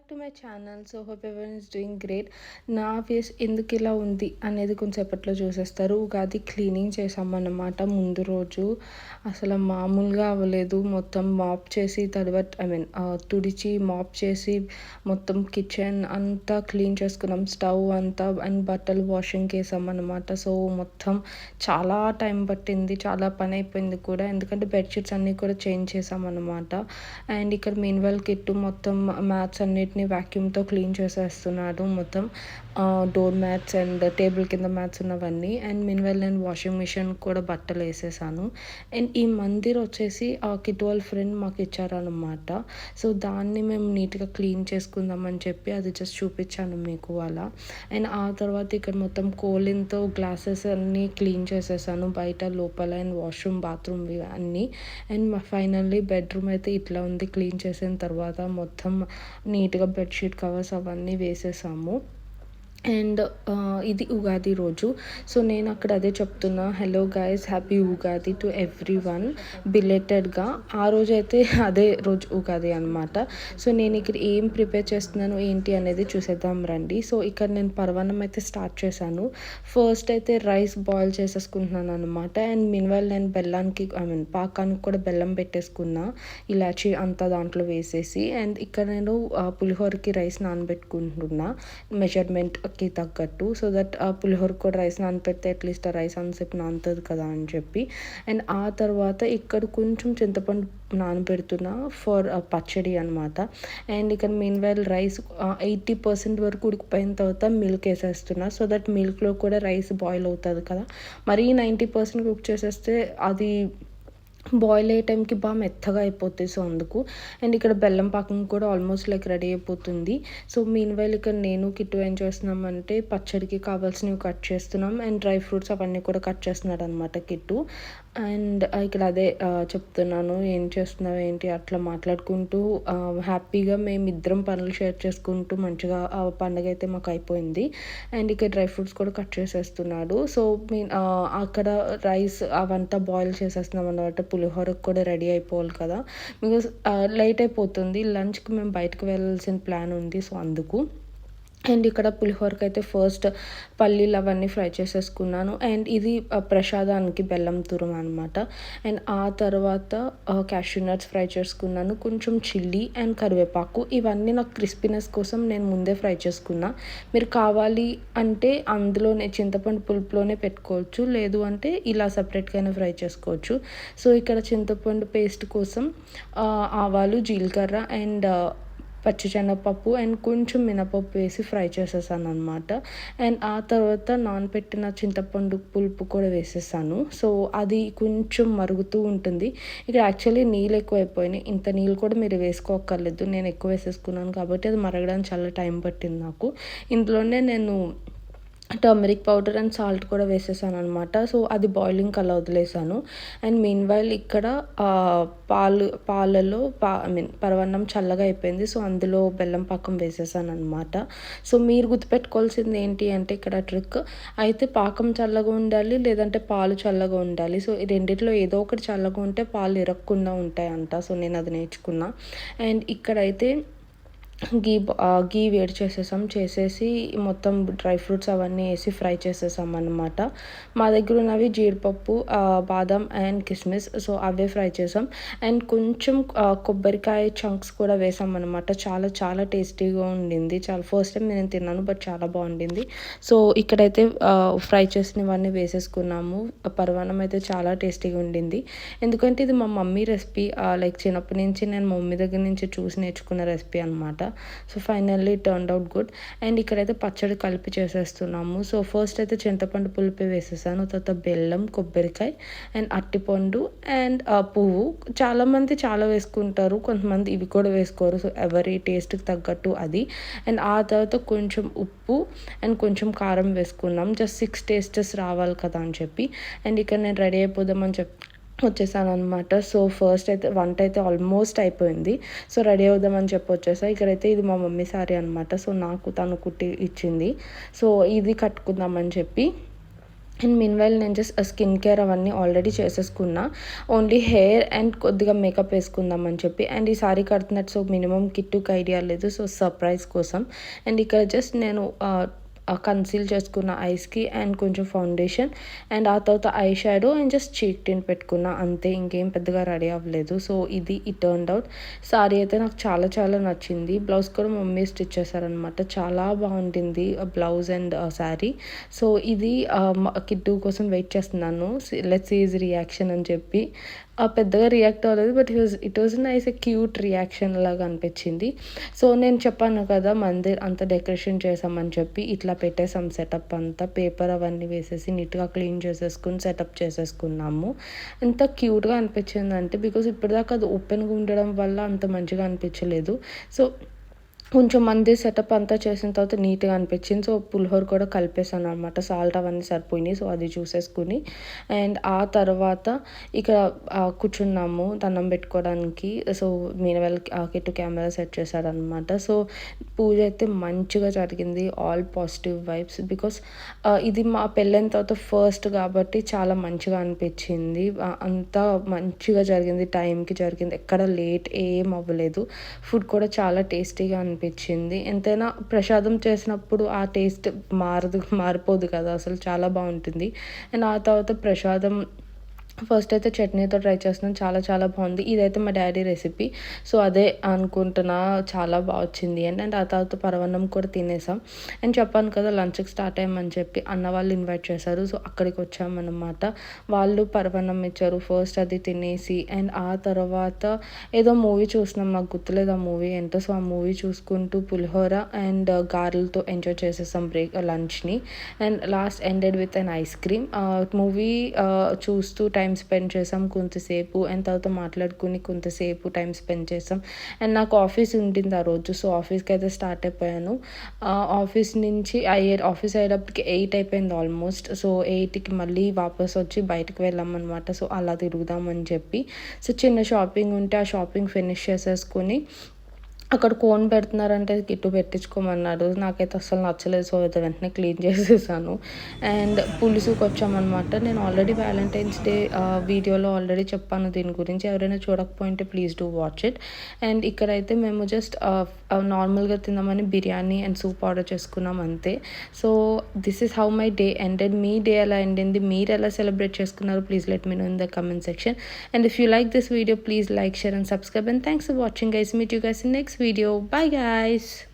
Back to my channel so hope ever is doing great నా face ఎందుకు ఇలా ఉంది అనేది కొంచెంసేపట్లో చూసేస్తారు. ఉగాది క్లీనింగ్ చేసామన్నమాట ముందు రోజు. అసలు మామూలుగా అవ్వలేదు. మొత్తం మాప్ చేసి తర్వాత ఐ మీన్ తుడిచి మాప్ చేసి మొత్తం కిచెన్ అంతా క్లీన్ చేసుకున్నాం. స్టవ్ అంతా అండ్ బట్టలు వాషింగ్కి వేసామన్నమాట సో మొత్తం చాలా టైం పట్టింది. చాలా పని అయిపోయింది కూడా. ఎందుకంటే బెడ్షీట్స్ అన్నీ కూడా చేంజ్ చేసామన్నమాట అండ్ ఇక్కడ మీన్ వెల్ కిట్టు మొత్తం మ్యాథ్స్ అన్నిటిని వ్యాక్యూమ్తో క్లీన్ చేసేస్తున్నాడు మొత్తం డోర్ మ్యాట్స్ అండ్ టేబుల్ కింద మ్యాట్స్ ఉన్నవన్నీ. అండ్ మిన్వెల్ నేను వాషింగ్ మిషన్ కూడా బట్టలు వేసేసాను. అండ్ ఈ మందిర్ వచ్చేసి ఆ కిట్వాల్ ఫ్రెండ్ మాకు ఇచ్చారనమాట సో దాన్ని మేము నీట్గా క్లీన్ చేసుకుందామని చెప్పి అది జస్ట్ చూపించాను మీకు అలా అండ్ ఆ తర్వాత ఇక్కడ మొత్తం కోలిన్తో గ్లాసెస్ అన్నీ క్లీన్ చేసేసాను. బయట లోపల అండ్ వాష్రూమ్ బాత్రూమ్ అన్నీ అండ్ ఫైనల్లీ బెడ్రూమ్ అయితే ఇట్లా ఉంది. క్లీన్ చేసిన తర్వాత మొత్తం నీట్గా బెడ్షీట్ కవర్స్ అవన్నీ వేసేసాము. అండ్ ఇది ఉగాది రోజు. సో నేను అక్కడ అదే చెప్తున్నా. Hello guys happy Ugadi to everyone బిలేటెడ్గా ఆ రోజు అయితే అదే రోజు ఉగాది అనమాట సో నేను ఇక్కడ ఏం ప్రిపేర్ చేస్తున్నాను ఏంటి అనేది చూసేద్దాం రండి. సో ఇక్కడ నేను పర్వణం అయితే స్టార్ట్ చేశాను. ఫస్ట్ అయితే రైస్ బాయిల్ చేసేసుకుంటున్నాను అనమాట అండ్ మిన్వైల్ నేను బెల్లానికి ఐ మీన్ పాకానికి కూడా బెల్లం పెట్టేసుకున్నా. ఇలాచి అంతా దాంట్లో వేసేసి. అండ్ ఇక్కడ నేను పులిహోరకి రైస్ నానబెట్టుకుంటున్నా. మెజర్మెంట్ కి తగ్గట్టు సో దట్ ఆ పులిహోర కూడా రైస్ నానపెడితే అట్లీస్ట్ ఆ రైస్ అంతసేపు నానుతుంది కదా అని చెప్పి. అండ్ ఆ తర్వాత ఇక్కడ కొంచెం చింతపండు నానబెడుతున్నా ఫర్ పచ్చడి అనమాట అండ్ ఇక్కడ meanwhile rice eighty percent వరకు ఉడికిపోయిన తర్వాత మిల్క్ వేసేస్తున్నా. సో దట్ మిల్క్లో కూడా రైస్ బాయిల్ అవుతుంది కదా. మరీ నైంటీ పర్సెంట్ కుక్ చేసేస్తే అది బాయిల్ అయ్యే టైంకి బాగా మెత్తగా అయిపోతుంది సో అందుకు. అండ్ ఇక్కడ బెల్లం పాకం కూడా ఆల్మోస్ట్ లైక్ రెడీ అయిపోతుంది. సో మీన్ వైల్ ఇక్కడ నేను కిట్టు ఏం చేస్తున్నామంటే పచ్చడికి కావాల్సినవి కట్ చేస్తున్నాం. అండ్ డ్రై ఫ్రూట్స్ అవన్నీ కూడా కట్ చేస్తున్నాడు అనమాట కిట్టు. అండ్ ఇక్కడ అదే చెప్తున్నాను ఏం చేస్తున్నావు ఏంటి అట్లా మాట్లాడుకుంటూ హ్యాపీగా మేము ఇద్దరం పనులు షేర్ చేసుకుంటూ మంచిగా ఆ పండగ అయితే మాకు అయిపోయింది. అండ్ ఇక్కడ డ్రై ఫ్రూట్స్ కూడా కట్ చేసేస్తున్నాడు. సో మీన్ అక్కడ రైస్ అవంతా బాయిల్ చేసేస్తున్నాం అనమాట పులిహోరకు కూడా రెడీ అయిపోవాలి కదా. బికాస్ లేట్ అయిపోతుంది. లంచ్కి మేము బయటకు వెళ్ళాల్సిన ప్లాన్ ఉంది సో అందుకు. అండ్ ఇక్కడ పులిహోరకి అయితే ఫస్ట్ పల్లీలు అవన్నీ ఫ్రై చేసేసుకున్నాను. అండ్ ఇది ప్రసాదానికి బెల్లం తురుము అనమాట అండ్ ఆ తర్వాత క్యాష్యూ నట్స్ ఫ్రై చేసుకున్నాను. కొంచెం చిల్లీ అండ్ కరివేపాకు. ఇవన్నీ నాకు క్రిస్పీనెస్ కోసం నేను ముందే ఫ్రై చేసుకున్నా. మీరు కావాలి అంటే అందులోనే చింతపండు పులుపులోనే పెట్టుకోవచ్చు. లేదు అంటే ఇలా సపరేట్గానే ఫ్రై చేసుకోవచ్చు. సో ఇక్కడ చింతపండు పేస్ట్ కోసం ఆవాలు జీలకర్ర అండ్ పచ్చిశనగపప్పు అండ్ కొంచెం మినపప్పు వేసి ఫ్రై చేసేసాను అనమాట అండ్ ఆ తర్వాత నానపెట్టిన చింతపండు పులుపు కూడా వేసేసాను. సో అది కొంచెం మరుగుతూ ఉంటుంది. ఇక్కడ యాక్చువల్లీ నీళ్ళు ఎక్కువ అయిపోయినాయి ఇంత నీళ్ళు కూడా మీరు వేసుకోక్కర్లేదు. నేను ఎక్కువ వేసేసుకున్నాను కాబట్టి అది మరగడానికి చాలా టైం పట్టింది నాకు. ఇందులోనే నేను టర్మరిక్ పౌడర్ అండ్ సాల్ట్ కూడా వేసేసాను అనమాట సో అది బాయిలింగ్ కల్లా వదిలేసాను. అండ్ మీన్ వైల్ ఇక్కడ పాలు పాలలో పా ఐ మీన్ పరవన్నం చల్లగా అయిపోయింది. సో అందులో బెల్లం పాకం వేసేసాను అనమాట సో మీరు గుర్తుపెట్టుకోవాల్సింది ఏంటి అంటే ఇక్కడ ట్రిక్ అయితే పాకం చల్లగా ఉండాలి లేదంటే పాలు చల్లగా ఉండాలి. సో ఈ రెండిట్లో ఏదో ఒకటి చల్లగా ఉంటే పాలు ఇరగకుండా ఉంటాయంట. సో నేను అది నేర్చుకున్నా. అండ్ ఇక్కడైతే గీ గీ వేడి చేసేసాం. చేసేసి మొత్తం డ్రై ఫ్రూట్స్ అవన్నీ వేసి ఫ్రై చేసేసాం అనమాట మా దగ్గర ఉన్నవి జీడిపప్పు బాదం అండ్ కిస్మిస్. సో అవే ఫ్రై చేసాం. అండ్ కొంచెం కొబ్బరికాయ చంక్స్ కూడా వేసాం అనమాట చాలా చాలా టేస్టీగా ఉండింది. చాలా ఫస్ట్ టైం నేను తిన్నాను బట్ చాలా బాగుండింది. సో ఇక్కడైతే ఫ్రై చేసినవన్నీ వేసేసుకున్నాము. పర్వాణం అయితే చాలా టేస్టీగా ఉండింది. ఎందుకంటే ఇది మా మమ్మీ రెసిపీ లైక్ చిన్నప్పటి నుంచి నేను మమ్మీ దగ్గర నుంచి చూసి నేర్చుకున్న రెసిపీ అనమాట so finally turn out good and ఇక్కడైతే పచ్చడి కలిపి చేసేస్తున్నాము. సో ఫస్ట్ అయితే చింతపండు పులిపి వేసేసాను. తర్వాత బెల్లం కొబ్బరికాయ అండ్ అట్టిపండు అండ్ పువ్వు. చాలామంది చాలా వేసుకుంటారు. కొంతమంది ఇవి కూడా వేసుకోరు. సో ఎవరి టేస్ట్కి తగ్గట్టు అది. అండ్ ఆ తర్వాత కొంచెం ఉప్పు అండ్ కొంచెం కారం వేసుకున్నాం. జస్ట్ సిక్స్ టేస్టెస్ రావాలి కదా అని చెప్పి. అండ్ ఇక్కడ నేను రెడీ అయిపోదామని చెప్పి వచ్చేసాను అనమాట సో ఫస్ట్ అయితే వంట అయితే ఆల్మోస్ట్ అయిపోయింది. సో రెడీ అవుదామని చెప్పి వచ్చేసా. ఇక్కడైతే ఇది మా మమ్మీ సారీ అనమాట సో నాకు తను కుట్టి ఇచ్చింది. సో ఇది కట్టుకుందామని చెప్పి. అండ్ మిన్వైల్ నేను జస్ట్ స్కిన్ కేర్ అవన్నీ ఆల్రెడీ చేసేసుకున్నా. ఓన్లీ హెయిర్ అండ్ కొద్దిగా మేకప్ వేసుకుందాం అని చెప్పి. అండ్ ఈ సారీ కడుతున్నట్టు సో మినిమం కిట్టుకు ఐడియా లేదు. సో సర్ప్రైజ్ కోసం. అండ్ ఇక్కడ జస్ట్ నేను కన్సీల్ చేసుకున్న ఐస్కి అండ్ కొంచెం ఫౌండేషన్ అండ్ ఆ తర్వాత eye shadow and just cheek tint పెట్టుకున్న అంతే ఇంకేం పెద్దగా రెడీ అవ్వలేదు. సో ఇది ఈ టర్న్ అవుట్ సారీ అయితే నాకు చాలా చాలా నచ్చింది. బ్లౌజ్ కూడా మమ్మీ స్టిచ్ చేశారనమాట చాలా బాగుంటుంది బ్లౌజ్ అండ్ శారీ సో ఇది కిడ్డు కోసం వెయిట్ చేస్తున్నాను. లెట్స్ ఈజ్ రియాక్షన్ అని చెప్పి. పెద్దగా రియాక్ట్ అవ్వలేదు but was it was nice a cute reaction లాగా అనిపించింది. సో నేను చెప్పాను కదా మందిర్ అంతా డెకరేషన్ చేసామని చెప్పి ఇట్లా పెట్టేసాం సెటప్ అంతా. పేపర్ అవన్నీ వేసేసి నీట్గా క్లీన్ చేసేసుకుని సెటప్ చేసేసుకున్నాము. ఎంత క్యూట్గా అనిపించింది అంటే బికాస్ ఇప్పటిదాకా అది ఓపెన్గా ఉండడం వల్ల అంత మంచిగా అనిపించలేదు. సో కొంచెం మంది సెటప్ అంతా చేసిన తర్వాత నీట్గా అనిపించింది. సో పులిహోర కూడా కలిపేసాను అనమాట సాల్ట్ అవన్నీ సరిపోయినాయి. సో అది చూసేసుకుని. అండ్ ఆ తర్వాత ఇక్కడ కూర్చున్నాము దండం పెట్టుకోవడానికి. So meanwhile Kittu camera set చేశారనమాట సో పూజ అయితే మంచిగా జరిగింది. ఆల్ పాజిటివ్ వైబ్స్ బికాస్ ఇది మా పెళ్ళైన తర్వాత ఫస్ట్ కాబట్టి చాలా మంచిగా అనిపించింది. అంతా మంచిగా జరిగింది. టైంకి జరిగింది. ఎక్కడ లేట్ ఏం అవ్వలేదు. ఫుడ్ కూడా చాలా టేస్టీగా అనిపించింది అనిపించింది. ఎంతైనా ప్రసాదం చేసినప్పుడు ఆ టేస్ట్ మారదు మారిపోదు కదా. అసలు చాలా బాగుంటుంది. అండ్ ఆ తర్వాత ప్రసాదం ఫస్ట్ అయితే చట్నీతో ట్రై చేస్తున్నాను. చాలా చాలా బాగుంది. ఇదైతే మా డాడీ రెసిపీ. సో అదే అనుకుంటున్నా చాలా బాగా వచ్చింది అండ్ అండ్ ఆ తర్వాత పరవన్నం కూడా తినేసాం. అండ్ చెప్పాను కదా లంచ్కి స్టార్ట్ అయ్యామని చెప్పి అన్న వాళ్ళు ఇన్వైట్ చేశారు. సో అక్కడికి వచ్చామన్నమాట. వాళ్ళు పరవన్నం ఇచ్చారు. ఫస్ట్ అది తినేసి అండ్ ఆ తర్వాత ఏదో మూవీ చూసినాం. నాకు గుర్తులేదు ఆ మూవీ ఏంటో. సో ఆ మూవీ చూసుకుంటూ పులిహోర అండ్ గారెలతో ఎంజాయ్ చేసేసాం break లంచ్ని. And last ended with an ice cream movie చూస్తూ టైం టైం స్పెండ్ చేసాం కొంతసేపు అండ్ తర్వాత మాట్లాడుకుని కొంతసేపు టైం స్పెండ్ చేసాం. అండ్ నాకు ఆఫీస్ ఉంటుంది ఆ రోజు సో ఆఫీస్కి అయితే స్టార్ట్ అయిపోయాను. ఆఫీస్ నుంచి అయ్యే ఆఫీస్ అయ్యేటప్పటికి ఎయిట్ అయిపోయింది ఆల్మోస్ట్. సో ఎయిట్కి మళ్ళీ వాపస్ వచ్చి బయటకు వెళ్ళామన్నమాట సో అలా తిరుగుదామని చెప్పి. సో చిన్న షాపింగ్ ఉంటే ఆ షాపింగ్ ఫినిష్ చేసేసుకొని అక్కడ కోన్ పెడుతున్నారంటే గిట్టు పెట్టించుకోమన్నారు నాకైతే అస్సలు నచ్చలేదు. సో అయితే వెంటనే క్లీన్ చేసేసాను. అండ్ పులుసుకి వచ్చామన్నమాట. నేను ఆల్రెడీ వ్యాలంటైన్స్ డే వీడియోలో ఆల్రెడీ చెప్పాను. దీని గురించి ఎవరైనా చూడకపోయింటే please do watch it. And ఇక్కడైతే మేము జస్ట్ నార్మల్గా తిందామని బిర్యానీ అండ్ సూప్ ఆర్డర్ చేసుకున్నాం అంతే. So this is how my day ended me day ఎలా ఎండింది? మీరు ఎలా సెలబ్రేట్ చేసుకున్నారు? Please let me know in the comment section. And if you like this video please like share and subscribe and thanks for watching guys meet you guys in next video. Bye guys